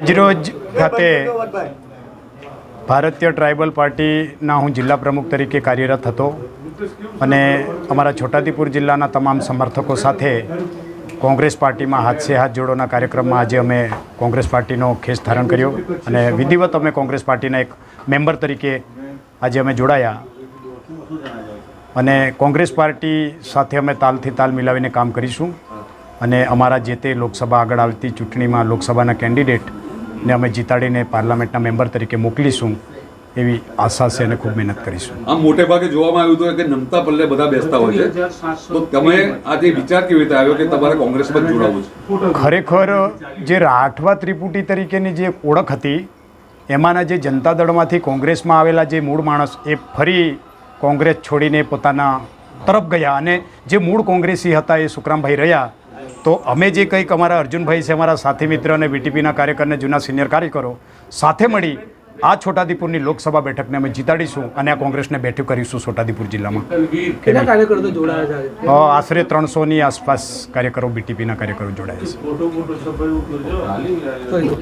આજરોજ ખાતે ભારતીય ટ્રાઇબલ પાર્ટીના હું જિલ્લા પ્રમુખ તરીકે કાર્યરત હતો અને અમારા છોટાદીપુર જિલ્લાના તમામ સમર્થકો સાથે કોંગ્રેસ પાર્ટીમાં હાથસે હાથ જોડોના કાર્યક્રમમાં આજે અમે કોંગ્રેસ પાર્ટીનો ખેસ ધારણ કર્યો અને વિધિવત અમે કોંગ્રેસ પાર્ટીના એક મેમ્બર તરીકે આજે અમે જોડાયા. અને કોંગ્રેસ પાર્ટી સાથે અમે તાલથી તાલ મિલાવીને કામ કરીશું અને અમારા જે તે લોકસભા આગળ આવતી ચૂંટણીમાં લોકસભાના કેન્ડિડેટને અમે જીતાડીને પાર્લામેન્ટના મેમ્બર તરીકે મોકલીશું એવી આશા છે અને ખૂબ મહેનત કરીશું. આમ મોટે ભાગે જોવામાં આવ્યું હતું કે નમતા પલ્લે બધા બેસતા હોય છે. તો તમે આજે વિચાર કેવી રીતે આવ્યો કે તમારે કોંગ્રેસમાં જોડાવું છે? ખરેખર જે રાઠવા ત્રિપુટી તરીકેની જે ઓળખ હતી એમાંના જે જનતા દળમાંથી કોંગ્રેસમાં આવેલા જે મૂળ માણસ એ ફરી કોંગ્રેસ છોડીને પોતાના તરફ ગયા અને જે મૂળ કોંગ્રેસી હતા એ સુખરામભાઈ રહ્યા તો અમે જે કંઈક અમારા અર્જુનભાઈ છે અમારા સાથી મિત્ર અને બીટીપીના કાર્યકરને જૂના સિનિયર કાર્યકરો સાથે મળી આ છોટાદીપુરની લોકસભા બેઠકને અમે જીતાડીશું અને આ કોંગ્રેસને બેઠું કરીશું છોટાદીપુર જિલ્લામાં. આશરે ત્રણસોની આસપાસ કાર્યકરો બીટીપીના કાર્યકરો જોડાયા છે.